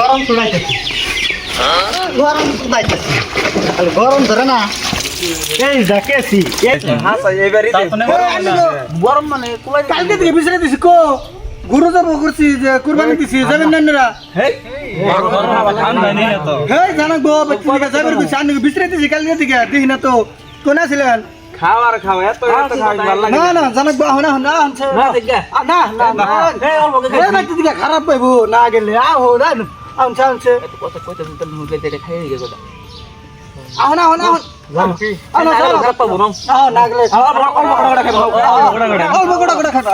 গরম চুড়াইতেছি গরম খালি গরম ধরে না। এই দেখেছি গরম মানে কালকে থেকে বিছাই দিছি কো। গুরু যাব করছি যে কুরবানি দিছি যাবেন না না হেই জানাক গো বাচ্চা যাবেন বিছাই দিছি কালকে থেকে দেখি না তো। কোন ছিলেন খাওয়ার খাওয়া এত এত খাওয়া ভালো লাগে না না জানাক গো হনা হনা আনছে না না না না এই অল্প কে এই বাচ্চা দিকে খারাপ পাইবো না গেলে আ হো না আনছে আনছে কথা কইতে দিতে মুগে দেখে খাই গেল কথা আহনা না না আহ না করে করে অল্প গোটা গোটা খাবে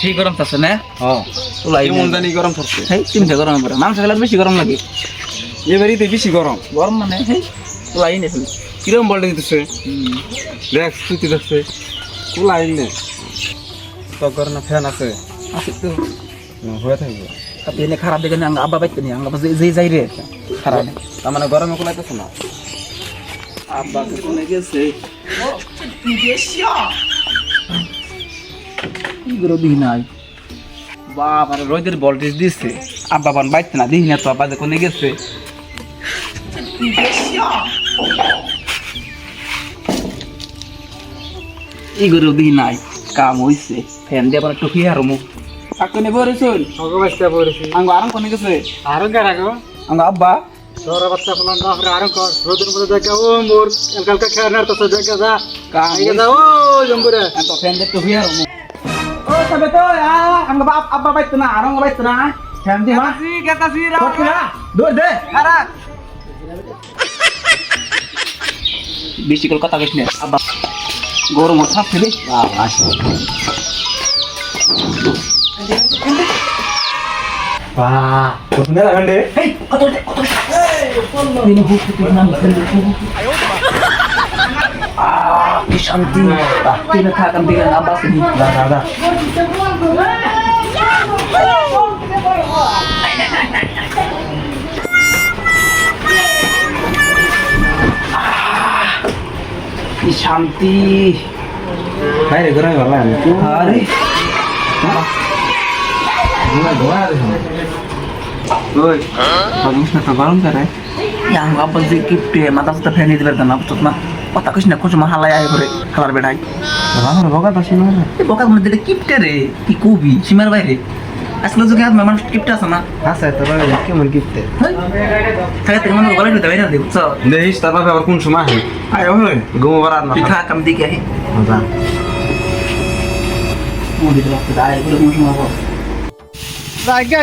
সেই গরম থাকছে না। গরম থাকছে তিনটা গরম পড়ে মাংস খেলে বেশি গরম লাগে এবারই বেশি গরম গরম মানে হেই তুলাই নে ফেলি কিরম বলটা দিতেছে দেখ সুতি দেখছে কুলা আইলে তো গরম ফ্যান আছে। আছে তো। হয়ে থাকবে। tapi ini খারাপ দেখে না আব্বা বাইতে নি আব্বা যে যাই রে। খারাপ। তার মানে গরমে কুলাইতেছে না। আব্বা কোনে গেছে। কি দিই নাই? বাবা রোদের ভোল্টেজ দিছে। আব্বা বান বাইতে না দিই না তো আব্বা কোনে গেছে। ই করে দিই নাই? কাম হইছে ফ্যান দিয়ে আবার টুকি আর মুখ কাকনে বরেছুন বাচ্চা পড়েছি আঙ্গ আরাম কোনে গেছে আরও কে রাখো আঙ্গ আব্বা তোর বাচ্চা ফলন না হরে আরও কর রোদের মধ্যে দেখা ও মোর কালকে খেয়ার তো দেখা যা কাম যা ও জম্বুরে pendek tuh ya rumu. Oh, sampai tuh ya, anggap apa apa baik tuh nah, orang baik tuh nah. Ganti mah. সি Kau kira, dua deh. আরা Bisi kalau kata guys nih, abang. Goro mau tap sih. Wah, asik. Shanti. বাইরে গরমে ভালো. Yang apa sih kipte, mata kalar bedai. Eh kipte re, kubi, simar bayre. Aslo juga hat memang kipte asana. আছে তো ভালো কেমন গিফটে Kaya tingnan mo kalay dawai na di. So, দেখিস তার বাপে আবার কোন সময় হয় ayo hoy. ঘুমো বারাত না। Kita kam di kaya. মজা kulo mo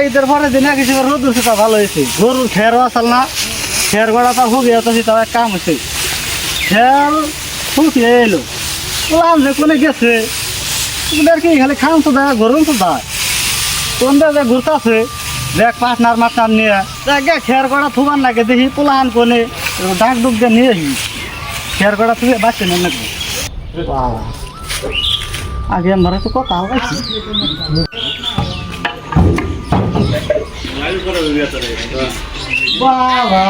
ঈদের পরে দিনে কিছু রোদ উঠছে তা ভালো হয়েছে। গরুর খেয়ারও আসল না। খেয়ার গড়া তা হুগে আসছি তার কাম হয়েছে। খেয়ার শুকিয়ে এলো। বললাম যে কোনে গেছে। কি খালি খাম তো দেয় গরম তো দেয়। কোন যে ঘুরতে আছে দেখ পাটনার মাটনার নিয়ে জায়গা খেয়ার গড়া থুবার লাগে দেখি পোলাহান কোনে ডাক ডুক দিয়ে নিয়ে আসি। খেয়ার গড়া থুয়ে বাঁচছে না নাকি আগে আমরা তো কথা হয়েছি বাবা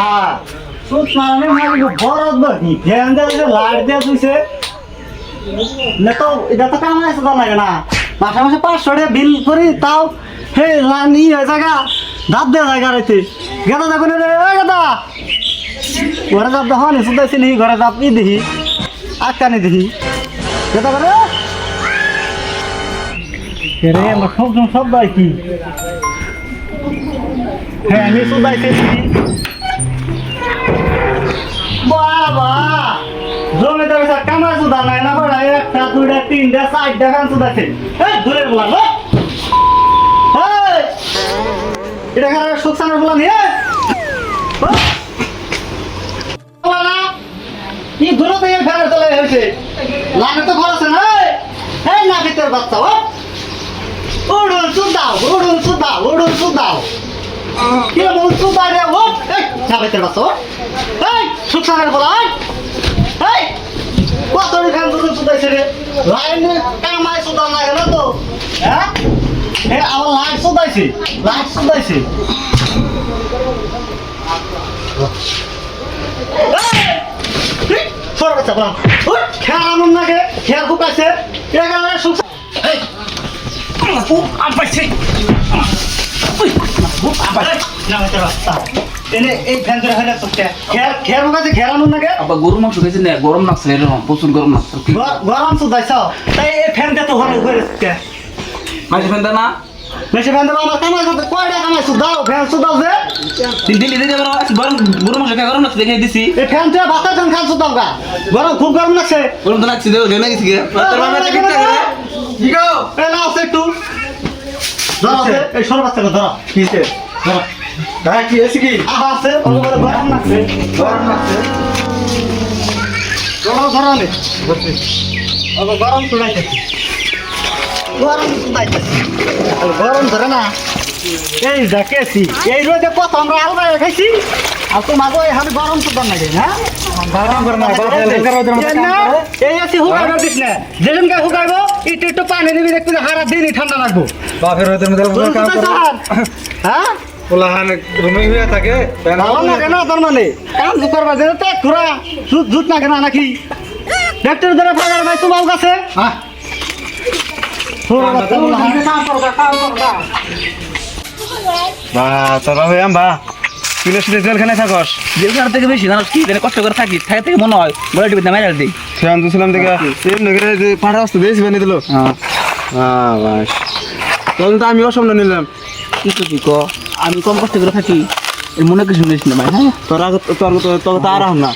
সুত মানে মারি বরদ বহি ধ্যান দে যে লাইট দিয়ে দিছে না তো এটা তো কাম আছে তো লাগে না। মাসে মাসে পাঁচশো টাকা বিল করি তাও হে লানি হয়ে জায়গা। দাঁত দেওয়া জায়গা রয়েছে। গেদা দেখো রে গেদা। ঘরে যাপ দেখো নি শুধাইছি নি ঘরে যাপ ই দেখি। আটকানি দেখি। গেদা রে। আমার সব সব দায় কি হ্যাঁ আমি শুধাইছি বাবা পয়সা কামাই সুদা নাই না বড় একটা, দুইটা, তিনটা, চারটা খান সুদাছে এই দূরে বললাম এই এটা খারাপ সুকসানের বললাম হে কি দূরে থেকে ফেলে চলে হয়েছে লাগে তো ঘর আছে না এই, এই না ভিতর বাচ্চা ও উড়ুন সুদাও উড়ুন সুদাও উড়ুন সুদাও কি বল সুদা রে ও এই না ভিতর বাচ্চা এই সুকসানের বলা এই কত খান দুটো সুদাইছে রে লাইনে কামাই সুদা লাগে না তো হ্যাঁ এ আমার লাইট সর বাচ্চা বলা খেয়ার আনন্দ নাগে খেয়ার খুব আপাইছে খুব আপাইছে না বাচ্চা রাস্তা এনে এই ফ্যান ধরে হয়ে যাচ্ছে খেয়ার খেয়ার ফুকাইছে খেয়ার আনন্দ নাগে আবার গরু মাংস খেয়েছে না? গরম লাগছে এরকম, প্রচুর গরম লাগছে। গরম চোদাইছ তাই এই ফ্যানটা তো ভালো হয়ে যাচ্ছে মাঝে ফেলতে না? বেশি ফ্যান দেবো আমার কামাই করতে কয়টা কামাই সুদাও ফ্যান সুদাও যে তিন দিন দিদি আবার গরম মাংস গরম লাগছে, দেখে দিছি এই ফ্যান ফ্যান সুদাও গা গরম খুব গরম লাগছে গরম তো লাগছে জেনে ধরো এই সর বাচ্চাকে ধরো। কিসে ধরো। ভাই কি এসে কি? আহা আছে। ওর উপরে গরম লাগছে গরম লাগছে ধরো ধরো নে ওকে গরম চুড়াইতেছি গরম চুড়াইতেছি আর গরম ধরে না। এই দেখেছি। এই রোদে কত আমরা আলগা খাইছি? আর তোমাকে এখানে গরম চুদার নাকি হ্যাঁ গরম করে না? এই আছে হুকাইবার দিস না। যেদিনকে হুকাইবো একটু একটু পানি দিবি দেখবি সারা দিনই ঠান্ডা লাগবো। বাপের ওদের মধ্যে কাম কোথায় হ্যাঁ ওলাহান রুমে হয়ে থাকে ভালো লাগে না তার মানে। কাম করবা যে তো জুত জুত না কেনা নাকি? ডাক্তার ধরে ফাগার ভাই তোমার কাছে হ্যাঁ। বা তোর বাবা বা জেলখানে থাকস। জেলখানা থেকে বেশি জানো কি জানি কষ্ট করে থাকি থাকে থেকে মনে হয় গলা টিপে দামে দিই। ফ্যান দুছিলাম দেখে এর নগরে যে পাড়া আসতে বেশি বানিয়ে দিল। হ্যাঁ। হ্যাঁ বাস। তখন তো আমি অসম্মান নিলাম। কিছু কি কো? আমি কম কষ্ট করে থাকি মনে কিছু নিস না ভাই হ্যাঁ? তোর আগে তোর তোর তো আর না।